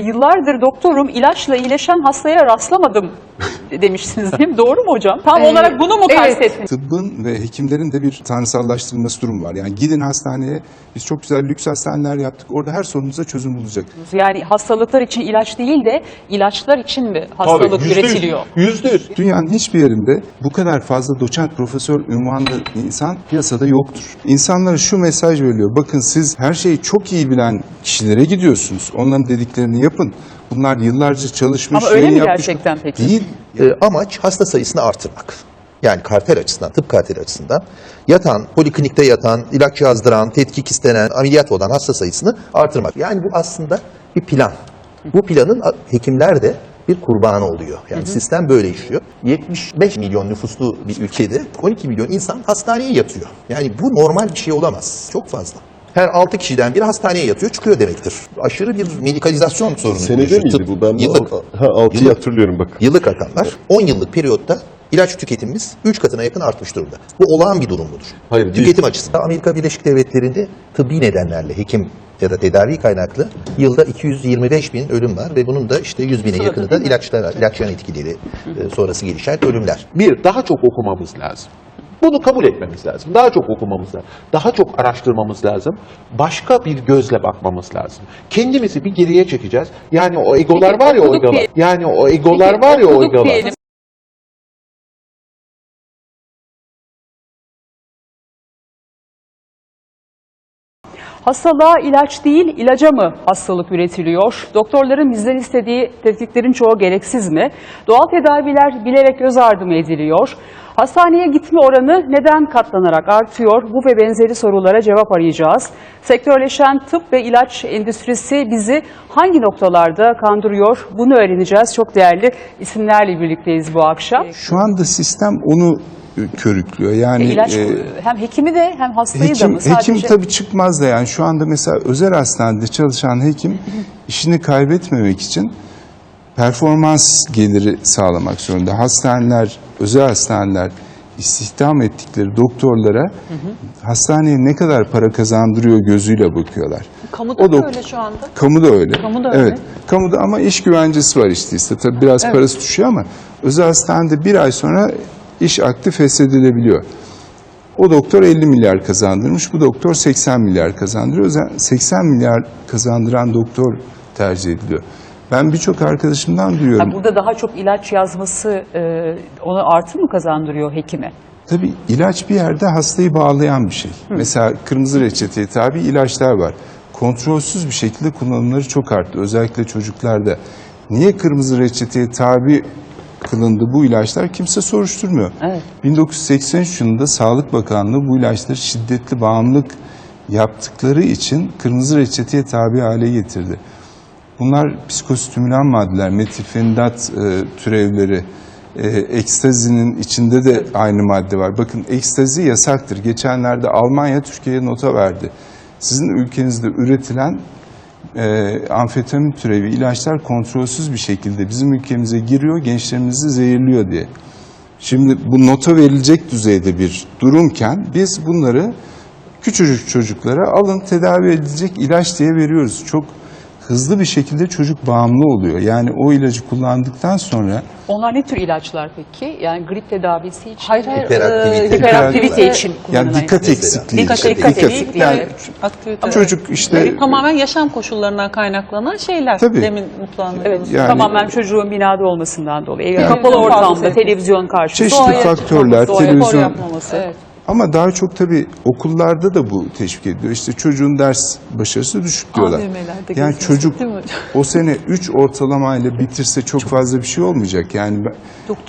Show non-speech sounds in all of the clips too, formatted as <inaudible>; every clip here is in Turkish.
Yıllardır doktorum ilaçla iyileşen hastaya rastlamadım demiştiniz değil mi? Doğru mu hocam? Tam Ee, olarak bunu mu evet. kastettiniz? Tıbbın ve hekimlerin de bir tanrısallaştırılması durum var. Yani gidin hastaneye, biz çok güzel lüks hastaneler yaptık. Orada her sorununuza çözüm bulacak. Yani hastalıklar için ilaç değil de ilaçlar için mi hastalık Tabii, yüzde üretiliyor? Yüzde yüz. Dünyanın hiçbir yerinde bu kadar fazla doçent profesör ünvanlı insan piyasada yoktur. İnsanlara şu mesaj veriliyor. Bakın siz her şeyi çok iyi bilen kişilere gidiyorsunuz. Onların dediklerini yapın. Bunlar yıllarca çalışmış, Ama öyle yayın mi yapmış. gerçekten peki? Değil. Ee, amaç hasta sayısını artırmak. Yani kalter açısından, tıp kalteri açısından yatan, poliklinikte yatan, ilaç yazdıran, tetkik istenen, ameliyat olan hasta sayısını artırmak. Yani bu aslında bir plan. Bu planın hekimler de bir kurbanı oluyor. Yani sistem böyle işliyor. 75 milyon nüfuslu bir ülkede 12 milyon insan hastaneye yatıyor. Yani bu normal bir şey olamaz. Çok fazla. Her 6 kişiden biri hastaneye yatıyor, çıkıyor demektir. Aşırı bir medikalizasyon sorunu. Senede miydi tıp- bu? Ben yıllık. ha, altıyı Yıllık. hatırlıyorum bak. Yıllık rakamlar 10 yıllık periyotta ilaç tüketimimiz 3 katına yakın artmış durumda. Bu olağan bir durum mudur? Hayır, değil. Tüketim açısından Amerika Birleşik Devletleri'nde tıbbi nedenlerle hekim ya da tedavi kaynaklı yılda 225 bin ölüm var ve bunun da işte 100 bine yakını da ilaçlar, ilaçların etkileri e, sonrası gelişen ölümler. Bir, daha çok okumamız lazım. Bunu kabul etmemiz lazım. Daha çok okumamız lazım. Daha çok araştırmamız lazım. Başka bir gözle bakmamız lazım. Kendimizi bir geriye çekeceğiz. Yani o egolar Peki, var ya o okuduk Yani o egolar Peki, var ya o okuduk egolar. diyelim. Hastalığa ilaç değil, ilaca mı hastalık üretiliyor? Doktorların bizden istediği tetkiklerin çoğu gereksiz mi? Doğal tedaviler bilerek göz ardı mı ediliyor? Hastaneye gitme oranı neden katlanarak artıyor? Bu ve benzeri sorulara cevap arayacağız. Sektörleşen tıp ve ilaç endüstrisi bizi hangi noktalarda kandırıyor? Bunu öğreneceğiz. Çok değerli isimlerle birlikteyiz bu akşam. Şu anda sistem onu körüklüyor. Yani İlaç e, hem hekimi de hem hastayı da Hekim, mı? Sadece... hekim tabii çıkmaz da yani şu anda mesela özel hastanede çalışan hekim işini kaybetmemek için performans geliri sağlamak zorunda. Hastaneler, özel hastaneler istihdam ettikleri doktorlara hastaneye ne kadar para kazandırıyor gözüyle bakıyorlar. Kamuda O da öyle şu anda. Kamuda öyle. Kamuda evet. öyle. Kamuda ama iş güvencesi var işte. işte. Tabii biraz parası düşüyor ama özel hastanede bir ay sonra iş aktif feshedilebiliyor. O doktor 50 milyar kazandırmış, bu doktor 80 milyar kazandırıyor. O zaman 80 milyar kazandıran doktor tercih ediliyor. Ben birçok arkadaşımdan duyuyorum. Ha, burada daha çok ilaç yazması e, ona artı mı kazandırıyor hekime? Tabii ilaç bir yerde hastayı bağlayan bir şey. Mesela kırmızı reçeteye tabi ilaçlar var. Kontrolsüz bir şekilde kullanımları çok arttı. Özellikle çocuklarda. Niye kırmızı reçeteye tabi kılındı bu ilaçlar kimse soruşturmuyor. Evet. 1983 yılında Sağlık Bakanlığı bu ilaçları şiddetli bağımlılık yaptıkları için kırmızı reçeteye tabi hale getirdi. Bunlar psikostimülan maddeler, metilfenidat e, türevleri, e, ekstazinin içinde de aynı madde var. Bakın ekstazi yasaktır. Geçenlerde Almanya Türkiye'ye nota verdi. Sizin ülkenizde üretilen e, amfetamin türevi ilaçlar kontrolsüz bir şekilde bizim ülkemize giriyor, gençlerimizi zehirliyor diye. Şimdi bu nota verilecek düzeyde bir durumken biz bunları küçücük çocuklara alın tedavi edilecek ilaç diye veriyoruz. Çok hızlı bir şekilde çocuk bağımlı oluyor. Yani o ilacı kullandıktan sonra Onlar ne tür ilaçlar peki? Yani grip tedavisi için? Hayır hayır. Hiperaktivite. e, Hiperaktivite için yani dikkat eksikliği. Dikkat için. eksikliği, yani evet. aktivite. çocuk işte Yani tamamen yaşam koşullarından kaynaklanan şeyler. Tabii. Demin mutfağında. Evet, Yani- tamamen çocuğun binada olmasından dolayı. Yani- Kapalı ortamda, televizyon karşısında. Çeşitli doğaya faktörler, çıkmaması, doğaya spor televizyon- yapmaması. Evet. Ama daha çok tabii okullarda da bu teşvik ediliyor. İşte çocuğun ders başarısı düşük diyorlar. AVM'lerde Yani çocuk o sene 3 ortalamayla bitirse çok fazla bir şey olmayacak. Yani ben,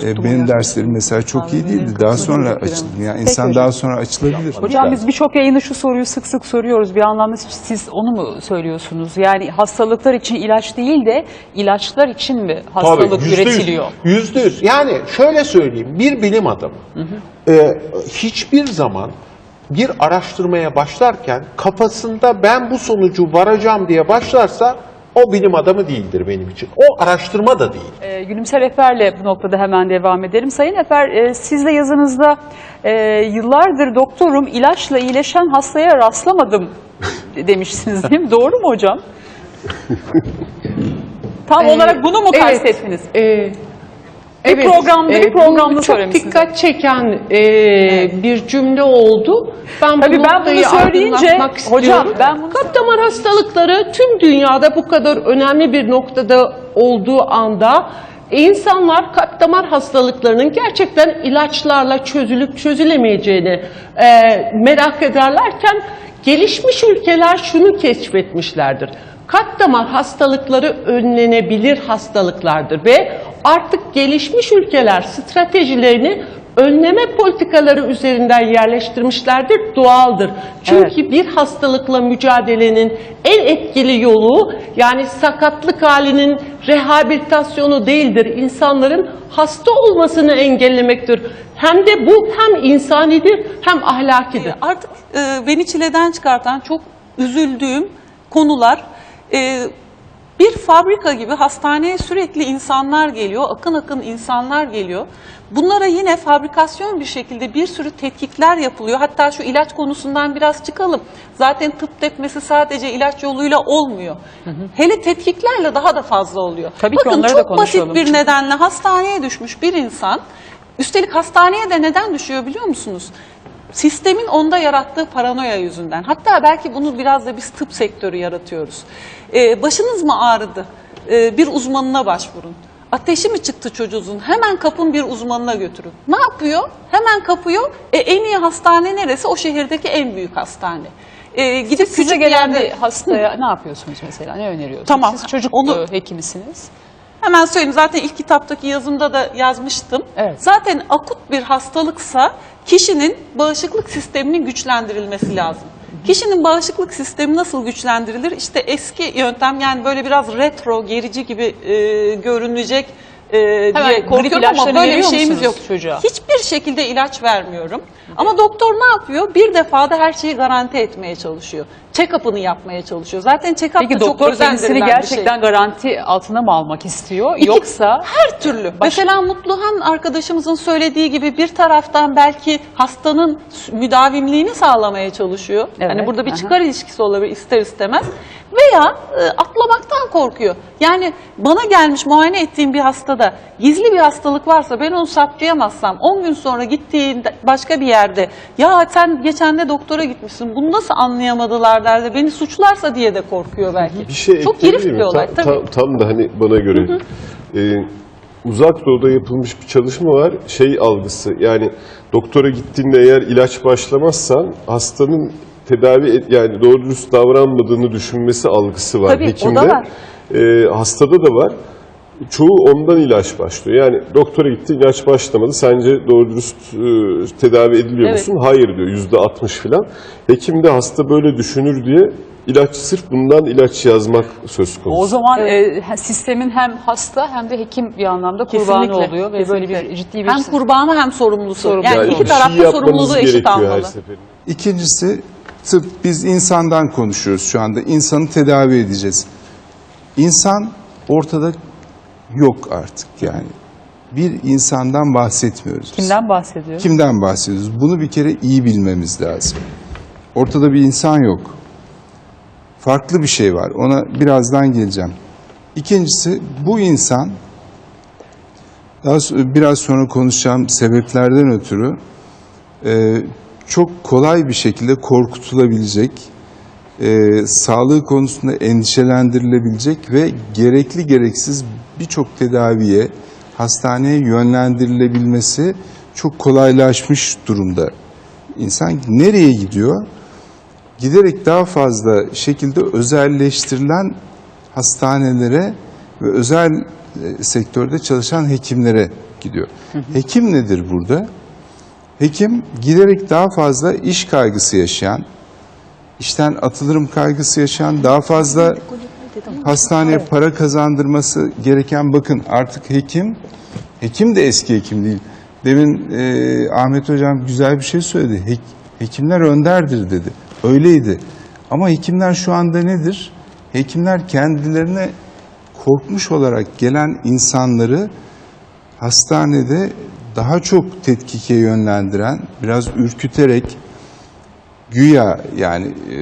e, benim ya. derslerim mesela çok iyi AVM'lerin değildi. Daha sonra çok açıldı. bilemem. Yani insan hocam. daha sonra açılabilir. Hocam biz birçok yayında şu soruyu sık sık soruyoruz. Bir anlamda siz onu mu söylüyorsunuz? Yani hastalıklar için ilaç değil de ilaçlar için mi hastalık Tabii, yüzde yüz. üretiliyor? Yüzde yüz. Yani şöyle söyleyeyim, bir bilim adamı e, hiçbir zaman bir araştırmaya başlarken kafasında ben bu sonucu varacağım diye başlarsa o bilim adamı değildir benim için. O araştırma da değil. Ee, Gülümser Efer'le bu noktada hemen devam edelim. Sayın Efer, e, siz de yazınızda e, yıllardır doktorum ilaçla iyileşen hastaya rastlamadım <laughs> demiştiniz değil mi? Doğru mu hocam? <laughs> Tam Ee, olarak bunu mu evet, kastettiniz? E, Bir programda, bir bu programda çok söylemişsiniz. dikkat çeken e, bir cümle oldu. Ben Tabii bu ben bunu söyleyince, hocam, ben bunu- Kalp damar hastalıkları tüm dünyada bu kadar önemli bir noktada olduğu anda insanlar kalp damar hastalıklarının gerçekten ilaçlarla çözülüp çözülemeyeceğini e, merak ederlerken gelişmiş ülkeler şunu keşfetmişlerdir. Kalp damar hastalıkları önlenebilir hastalıklardır ve artık gelişmiş ülkeler stratejilerini önleme politikaları üzerinden yerleştirmişlerdir, doğaldır. Çünkü bir hastalıkla mücadelenin en etkili yolu yani sakatlık halinin rehabilitasyonu değildir. İnsanların hasta olmasını engellemektir. Hem de bu hem insanidir hem ahlakidir. Artık e, beni çileden çıkartan çok üzüldüğüm konular e, bir fabrika gibi hastaneye sürekli insanlar geliyor, akın akın insanlar geliyor. Bunlara yine fabrikasyon bir şekilde bir sürü tetkikler yapılıyor. Hatta şu ilaç konusundan biraz çıkalım. Zaten tıp tepmesi sadece ilaç yoluyla olmuyor. Hele tetkiklerle daha da fazla oluyor. Tabii ki Bakın da çok basit konuşalım. bir nedenle hastaneye düşmüş bir insan, üstelik hastaneye de neden düşüyor biliyor musunuz? Sistemin onda yarattığı paranoya yüzünden. Hatta belki bunu biraz da biz tıp sektörü yaratıyoruz. Ee, başınız mı ağrıdı? Ee, bir uzmanına başvurun. Ateşi mi çıktı çocuğunuzun? Hemen kapın bir uzmanına götürün. Ne yapıyor? Hemen kapıyor. E, en iyi hastane neresi? O şehirdeki en büyük hastane. Ee, gidip Size küçük gelen yerde... bir hastaya ne yapıyorsunuz mesela? Ne öneriyorsunuz? Tamam, Siz çocuk onu- e, hekimisiniz. Hemen söyleyeyim zaten ilk kitaptaki yazımda da yazmıştım. Evet. Zaten akut bir hastalıksa kişinin bağışıklık sisteminin güçlendirilmesi lazım. Kişinin bağışıklık sistemi nasıl güçlendirilir? İşte eski yöntem yani böyle biraz retro, gerici gibi e, görünecek e, diye grip korkuyorum ama böyle bir şeyimiz yok. musunuz çocuğa? Hiçbir şekilde ilaç vermiyorum. Ama doktor ne yapıyor? Bir defada her şeyi garanti etmeye çalışıyor. Check-up'ını yapmaya çalışıyor. Zaten check-up Peki da çok doktor kendisini özendirilen bir şey. gerçekten garanti altına mı almak istiyor? İki- Yoksa her türlü. Mesela Mutluhan arkadaşımızın söylediği gibi bir taraftan belki hastanın müdavimliğini sağlamaya çalışıyor. Evet, Hani burada bir aha. çıkar ilişkisi olabilir ister istemez. Veya e, atlamaktan korkuyor. Yani bana gelmiş muayene ettiğim bir hastada gizli bir hastalık varsa ben onu saptayamazsam 10 gün sonra gittiğinde başka bir yerde ya sen geçen de doktora gitmişsin bunu nasıl anlayamadılar derdi beni suçlarsa diye de korkuyor belki. Bir şey Çok ekleyebilir girif bir olay Tam, tam, tam da hani bana göre. Ee, uzak doğuda yapılmış bir çalışma var. Şey algısı yani doktora gittiğinde eğer ilaç başlamazsan hastanın tedavi et, yani doğru dürüst davranmadığını düşünmesi algısı var Tabii, o da hekimde. var. Ee, hastada da var. Çoğu ondan ilaç başlıyor. Yani doktora gitti ilaç başlamadı. Sence doğru dürüst e, tedavi ediliyor Evet. musun? Hayır diyor. Yüzde altmış filan. Hekim de hasta böyle düşünür diye ilaç sırf bundan ilaç yazmak söz konusu. o zaman e, he- sistemin hem hasta hem de hekim bir anlamda kurbanı Kesinlikle, oluyor ve böyle bir kesinlikle. ciddi bir hem kurbanı hem sorumlusu. Sorumlu. Yani Yani iki şey tarafta yapmanız sorumluluğu eşit almalı. İkincisi tıp biz insandan konuşuyoruz şu anda. İnsanı tedavi edeceğiz. İnsan ortada yok artık yani. Bir insandan bahsetmiyoruz. biz. kimden bahsediyoruz? Kimden bahsediyoruz? Bunu bir kere iyi bilmemiz lazım. Ortada bir insan yok. Farklı bir şey var. Ona birazdan geleceğim. İkincisi bu insan daha biraz sonra konuşacağım sebeplerden ötürü e, çok kolay bir şekilde korkutulabilecek, e, sağlığı konusunda endişelendirilebilecek ve gerekli gereksiz birçok tedaviye, hastaneye yönlendirilebilmesi çok kolaylaşmış durumda. İnsan nereye gidiyor? Giderek daha fazla şekilde özelleştirilen hastanelere ve özel e, sektörde çalışan hekimlere gidiyor. Hekim nedir burada? Hekim giderek daha fazla iş kaygısı yaşayan, işten atılırım kaygısı yaşayan, daha fazla hastaneye para kazandırması gereken bakın artık hekim, hekim de eski hekim değil. Demin e, Ahmet Hocam güzel bir şey söyledi. Hek- hekimler önderdir dedi. Öyleydi. Ama hekimler şu anda nedir? Hekimler kendilerine korkmuş olarak gelen insanları hastanede daha çok tetkike yönlendiren, biraz ürküterek güya yani e,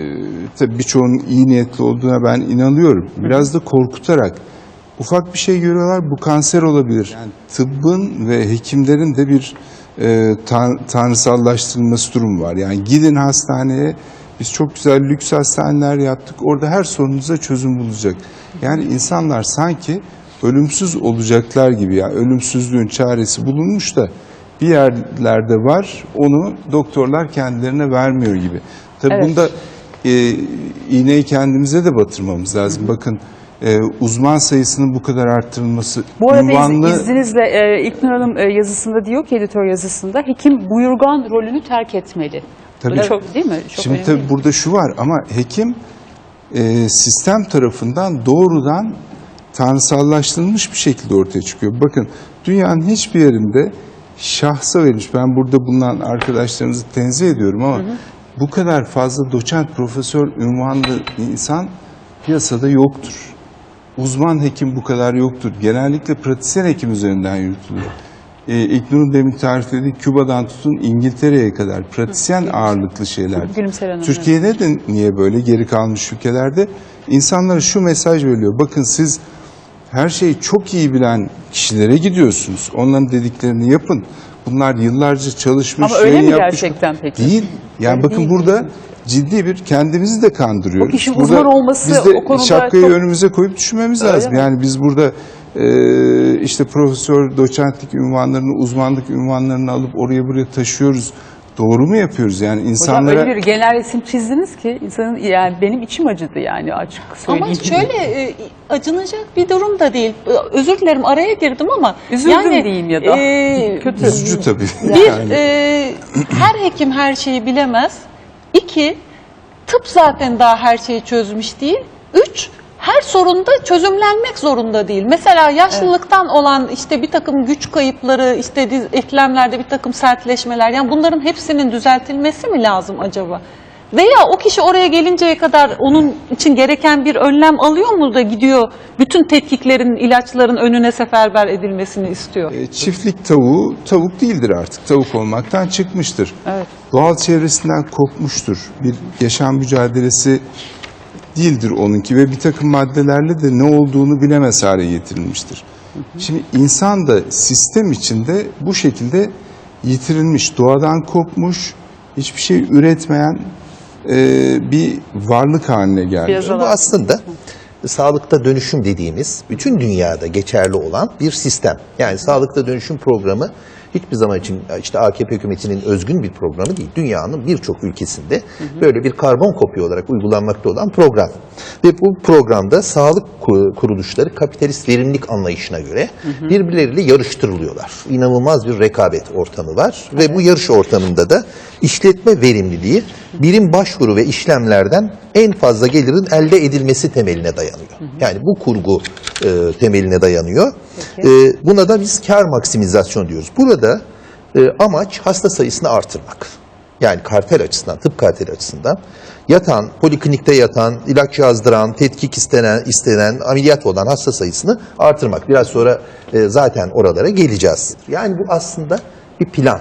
tabii birçoğunun iyi niyetli olduğuna ben inanıyorum. Biraz da korkutarak ufak bir şey görüyorlar bu kanser olabilir. Yani tıbbın ve hekimlerin de bir e, tan- tanrısallaştırılması durumu var. Yani gidin hastaneye biz çok güzel lüks hastaneler yaptık. Orada her sorunuza çözüm bulacak. Yani insanlar sanki ölümsüz olacaklar gibi. Yani ölümsüzlüğün çaresi bulunmuş da bir yerlerde var. Onu doktorlar kendilerine vermiyor gibi. Tabii Evet. bunda e, iğneyi kendimize de batırmamız lazım. Bakın e, uzman sayısının bu kadar arttırılması Bu arada iz- ünvanlı izninizle e, İlknur Hanım e, yazısında diyor ki editör yazısında hekim buyurgan rolünü terk etmeli. Tabii. Çok değil mi? Çok Şimdi önemli tabii burada şu var ama hekim e, sistem tarafından doğrudan tanrısallaştırılmış bir şekilde ortaya çıkıyor. Bakın dünyanın hiçbir yerinde şahsa verilmiş, ben burada bulunan arkadaşlarımızı tenzih ediyorum ama bu kadar fazla doçent, profesör ünvanlı insan piyasada yoktur. Uzman hekim bu kadar yoktur. Genellikle pratisyen hekim üzerinden yürütülür. E, İlknur'un demin tariflediği Küba'dan tutun İngiltere'ye kadar pratisyen ağırlıklı şeyler. Türkiye'de de niye böyle geri kalmış ülkelerde? İnsanlara şu mesaj veriliyor. Bakın siz her şeyi çok iyi bilen kişilere gidiyorsunuz. Onların dediklerini yapın. Bunlar yıllarca çalışmış, Ama öyle yayın mi yapmış. gerçekten peki? Değil. Yani Öyle bakın değil burada ciddi bir kendimizi de kandırıyoruz. O kişinin Burada uzman olması biz de o konuda şapkayı çok- önümüze koyup düşünmemiz Öyle lazım. mi? Yani biz burada e, işte profesör, doçentlik ünvanlarını, uzmanlık ünvanlarını alıp oraya buraya taşıyoruz. Doğru mu yapıyoruz? Yani Hocam insanlara... öyle bir genel resim çizdiniz ki insanın yani benim içim acıdı yani açık söyleyeyim. Ama şöyle e, acınacak bir durum da değil. Özür dilerim araya girdim ama. Üzüldüm diyeyim ya da. e, Kötü. Üzücü tabii. Bir, Yani. e, her hekim her şeyi bilemez. İki, tıp zaten daha her şeyi çözmüş değil. Üç, her sorunda çözümlenmek zorunda değil. Mesela yaşlılıktan olan işte bir takım güç kayıpları, işte diz, eklemlerde bir takım sertleşmeler, yani bunların hepsinin düzeltilmesi mi lazım acaba? Veya o kişi oraya gelinceye kadar onun için gereken bir önlem alıyor mu da gidiyor bütün tetkiklerin, ilaçların önüne seferber edilmesini istiyor? E, Çiftlik tavuğu tavuk değildir artık. Tavuk olmaktan çıkmıştır. Evet. Doğal çevresinden kopmuştur. Bir yaşam mücadelesi değildir onunki ve bir takım maddelerle de ne olduğunu bilemez hale getirilmiştir. Şimdi insan da sistem içinde bu şekilde yitirilmiş, doğadan kopmuş, hiçbir şey üretmeyen e, bir varlık haline geldi. Bu aslında sağlıkta dönüşüm dediğimiz bütün dünyada geçerli olan bir sistem. Yani sağlıkta dönüşüm programı hiçbir zaman için işte AKP hükümetinin özgün bir programı değil. Dünyanın birçok ülkesinde böyle bir karbon kopya olarak uygulanmakta olan program. Ve bu programda sağlık ku- kuruluşları kapitalist verimlilik anlayışına göre birbirleriyle yarıştırılıyorlar. İnanılmaz bir rekabet ortamı var ve bu yarış ortamında da işletme verimliliği birim başvuru ve işlemlerden en fazla gelirin elde edilmesi temeline dayanıyor. Yani bu kurgu e, temeline dayanıyor. E, buna da biz kar maksimizasyon diyoruz. Burada e, amaç hasta sayısını artırmak. Yani kartel açısından, tıp karteli açısından yatan, poliklinikte yatan, ilaç yazdıran, tetkik istenen, istenen, ameliyat olan hasta sayısını artırmak. Biraz sonra e, zaten oralara geleceğiz. Yani bu aslında bir plan.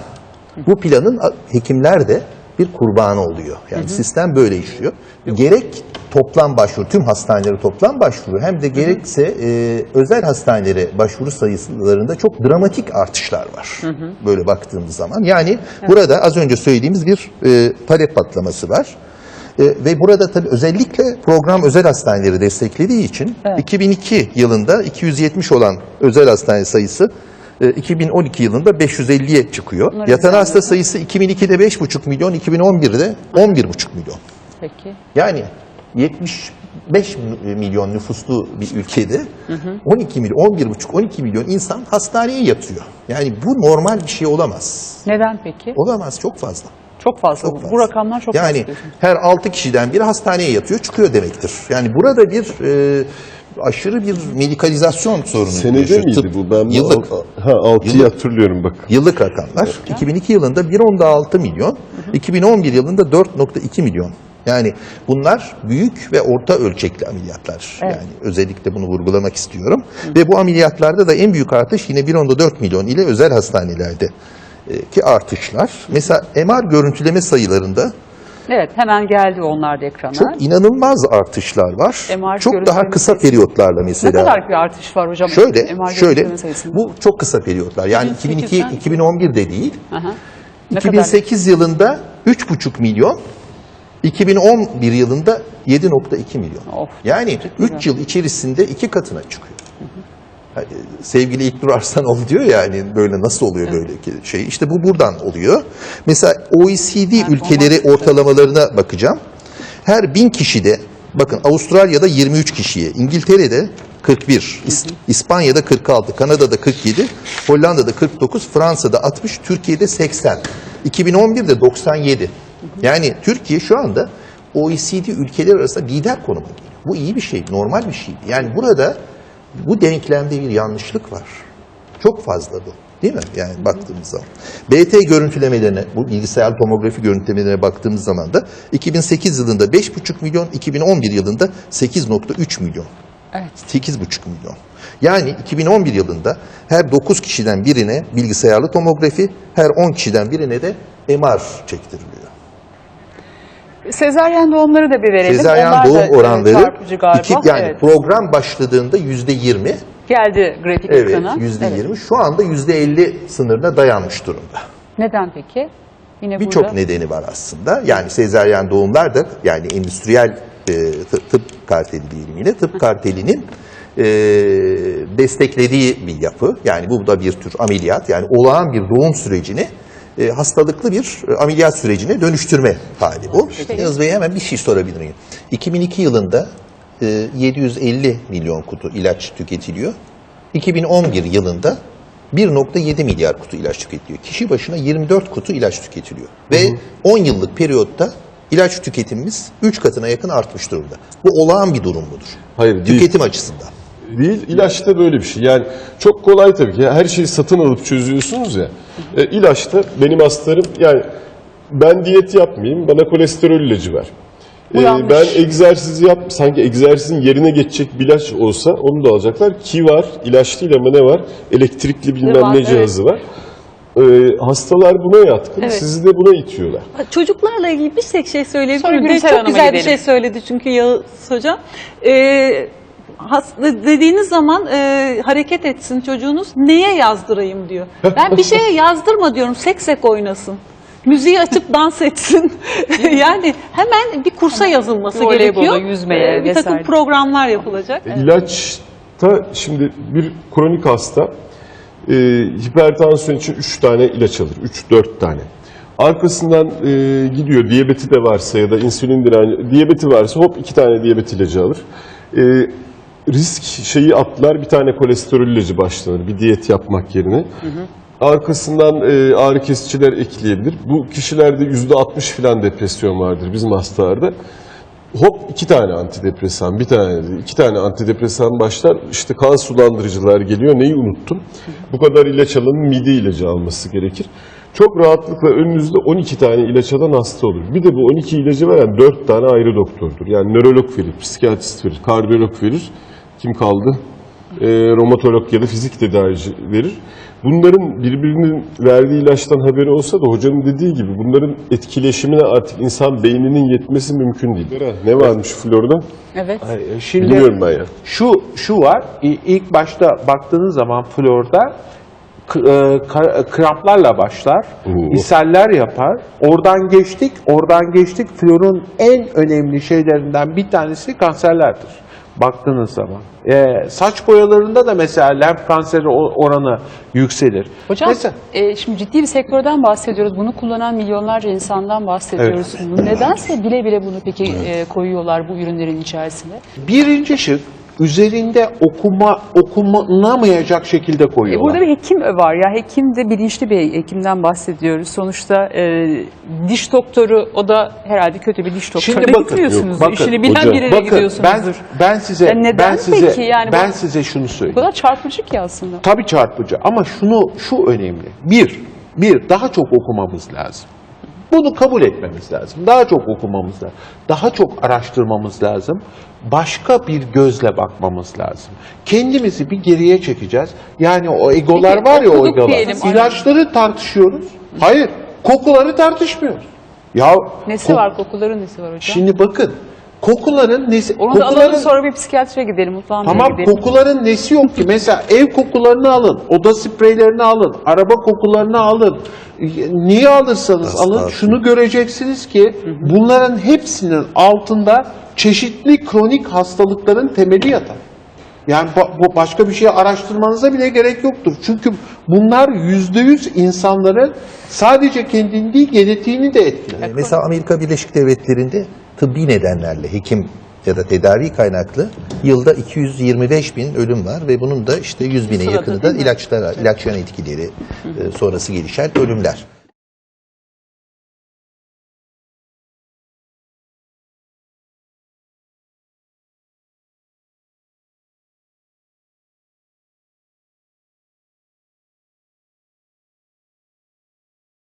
Bu planın hekimler de bir kurbanı oluyor. Yani sistem böyle işliyor. Gerek toplam başvuru, tüm hastanelere toplam başvuru hem de gerekse e, özel hastanelere başvuru sayılarında çok dramatik artışlar var. Böyle baktığımız zaman. Yani burada az önce söylediğimiz bir e, talep patlaması var. E, ve burada tabii özellikle program özel hastaneleri desteklediği için 2002 yılında 270 olan özel hastane sayısı e, 2012 yılında 550'ye çıkıyor. Bunları Yatan hasta sayısı 2002'de 5,5 milyon, 2011'de 11,5 milyon. Peki. Yani 75 milyon nüfuslu bir ülkede 12 milyon, 11,5 12 milyon insan hastaneye yatıyor. Yani bu normal bir şey olamaz. Neden peki? Olamaz çok fazla. Çok fazla. Çok fazla. Bu rakamlar çok yani fazla. her 6 kişiden biri hastaneye yatıyor, çıkıyor demektir. Yani burada bir e, aşırı bir medikalizasyon sorunu. Senede yaşıyor. miydi Tıp- bu? Ben yıllık. Ha 6'yı Yıllık. hatırlıyorum bak. Yıllık rakamlar. 2002 yılında 1.6 milyon, 2011 yılında 4.2 milyon. Yani bunlar büyük ve orta ölçekli ameliyatlar. Yani özellikle bunu vurgulamak istiyorum. Ve bu ameliyatlarda da en büyük artış yine 1.4 milyon ile özel hastanelerde e, ki artışlar. Mesela MR görüntüleme sayılarında Evet hemen geldi onlar da ekrana. Çok inanılmaz artışlar var. MR Çok daha kısa periyotlarla ne mesela. kadar bir artış var hocam? Şöyle, MR şöyle. Bu çok kısa periyotlar. Yani 2002 2008'den 2011'de değil. Aha. Ne kadar? 2008 yılında 3,5 milyon, 2011 yılında 7,2 milyon. Of, yani güzel. 3 yıl içerisinde iki katına çıkıyor. Hani Sevgili İlknur Arslanoğlu diyor ya hani böyle nasıl oluyor böyle ki şey. İşte bu buradan oluyor. Mesela OECD ülkeleri ortalamalarına bakacağım. Her bin kişide bakın Avustralya'da 23 kişiye, İngiltere'de 41, İs- İspanya'da 46, Kanada'da 47, Hollanda'da 49, Fransa'da 60, Türkiye'de 80. 2011'de 97. Yani Türkiye şu anda OECD ülkeler arasında lider konuma geliyor. Bu iyi bir şey, normal bir şey. Yani burada bu denklemde bir yanlışlık var. Çok fazla bu. Değil mi? Yani baktığımız zaman. BT görüntülemelerine, bu bilgisayar tomografi görüntülemelerine baktığımız zaman da 2008 yılında 5,5 milyon, 2011 yılında 8,3 milyon. Evet. 8,5 milyon. Yani 2011 yılında her 9 kişiden birine bilgisayarlı tomografi, her 10 kişiden birine de MR çektiriliyor. Sezaryen doğumları da bir verelim. Sezaryen Onlar doğum oranları iki, yani evet. program başladığında yüzde 20, Geldi grafik evet ekrana. yüzde Evet. 20, şu anda yüzde 50 sınırına dayanmış durumda. Neden peki? Birçok nedeni var aslında. Yani sezaryen doğumlar da yani endüstriyel e, tıp, tıp karteli diyelim yine. Tıp kartelinin e, desteklediği bir yapı. Yani bu da bir tür ameliyat. Yani olağan bir doğum sürecini e, hastalıklı bir e, ameliyat sürecine dönüştürme hali bu. Yalnız Bey hemen bir şey sorabilir miyim? 2002 yılında e, 750 milyon kutu ilaç tüketiliyor. 2011 yılında 1.7 milyar kutu ilaç tüketiliyor. Kişi başına 24 kutu ilaç tüketiliyor. Ve 10 yıllık periyotta ilaç tüketimimiz 3 katına yakın artmış durumda. Bu olağan bir durum mudur? Hayır, değil. Tüketim açısından. Değil, ilaçta böyle bir şey. Yani çok kolay tabii ki. Her şeyi satın alıp çözüyorsunuz ya. E, ilaçta benim hastalarım yani ben diyet yapmayayım, bana kolesterol ilacı ver. E, ben egzersiz yap, sanki egzersizin yerine geçecek bir ilaç olsa onu da alacaklar. Ki var, ilaç değil ama ne var? Elektrikli bilmem var, ne evet. cihazı var. E, hastalar buna yatkın, Evet. sizi de buna itiyorlar. Çocuklarla ilgili bir tek şey söyleyebilir Sonra miyim? Gülsel Çok güzel bir gidelim. şey söyledi çünkü Yağız Hocam. Ee, has- dediğiniz zaman e, hareket etsin çocuğunuz neye yazdırayım diyor. Ben bir şeye yazdırma diyorum seksek oynasın. Müziği açıp dans etsin. <laughs> yani hemen bir kursa yazılması Voleybola, gerekiyor. yüzmeye Ee, bir takım vesaire. programlar yapılacak. E, İlaçta şimdi bir kronik hasta e, hipertansiyon için 3 tane ilaç alır. 3-4 tane. Arkasından e, gidiyor diyabeti de varsa ya da insülin direnci, diyabeti varsa hop 2 tane diyabet ilacı alır. E, risk şeyi atlar bir tane kolesterol ilacı başlanır bir diyet yapmak yerine. Arkasından e, ağrı kesiciler ekleyebilir. Bu kişilerde %60 filan depresyon vardır bizim hastalarda. Hop iki tane antidepresan, bir tane, iki tane antidepresan başlar. İşte kan sulandırıcılar geliyor. Neyi unuttum? Bu kadar ilaç alanın mide ilacı alması gerekir. Çok rahatlıkla önünüzde 12 tane ilaç alan hasta olur. Bir de bu 12 ilacı veren 4 tane ayrı doktordur. Yani nörolog verir, psikiyatrist verir, kardiyolog verir. Kim kaldı? Ee, romatolog ya da fizik tedavici verir. Bunların birbirinin verdiği ilaçtan haberi olsa da hocanın dediği gibi bunların etkileşimine artık insan beyninin yetmesi mümkün değil. Ne varmış florda? Evet. Ay, Şimdi Bilmiyorum ben ya. Şu şu var. İ- ilk başta baktığınız zaman florda k- e, kramplarla başlar. Oo. ishaller yapar. Oradan geçtik. Oradan geçtik. Florun en önemli şeylerinden bir tanesi kanserlerdir. Baktığınız zaman. E, saç boyalarında da mesela lenf kanseri oranı yükselir. Hocam Mesela- e, şimdi ciddi bir sektörden bahsediyoruz. Bunu kullanan milyonlarca insandan bahsediyoruz. Bu Nedense bile bile bunu peki e, koyuyorlar bu ürünlerin içerisine? Birinci şık üzerinde okuma okunamayacak şekilde E, koyuyorlar. burada bir hekim var ya hekim de bilinçli bir hekimden bahsediyoruz. Sonuçta e, diş doktoru o da herhalde kötü bir diş doktoru. Şimdi bakın, gitmiyorsunuz. yok, bakın, İşini bilen hocam, birine Bakın ben gidiyorsunuzdur. ben size Ya neden ben size peki yani ben bu- size şunu Bu söyleyeyim. kadar çarpıcı ki aslında. Tabii çarpıcı ama şunu şu önemli. Bir, bir daha çok okumamız lazım. Bunu kabul etmemiz lazım. Daha çok okumamız lazım. Daha çok araştırmamız lazım. Başka bir gözle bakmamız lazım. Kendimizi bir geriye çekeceğiz. Yani o egolar Peki, var ya o egolar. diyelim. İlaçları tartışıyoruz. Hayır, kokuları tartışmıyoruz. Ya Nesi ko- var? Kokuların nesi var hocam? Şimdi bakın kokuların nesi Onu da kokuların alalım sonra bir psikiyatriye gidelim. Mutfağına Tamam gidelim. kokuların nesi yok ki? Mesela ev kokularını alın, oda spreylerini alın, araba kokularını alın. Niye alırsanız Asla. alın şunu göreceksiniz ki bunların hepsinin altında çeşitli kronik hastalıkların temeli yatar. Yani bu başka bir şey araştırmanıza bile gerek yoktur. Çünkü bunlar yüzde yüz insanların sadece kendini değil genetiğini de etkiler. Yani mesela Amerika Birleşik Devletleri'nde tıbbi nedenlerle hekim ya da tedavi kaynaklı yılda 225 bin ölüm var ve bunun da işte 100 bine yakını da ilaçlara, ilaç yan etkileri e, sonrası gelişen ölümler.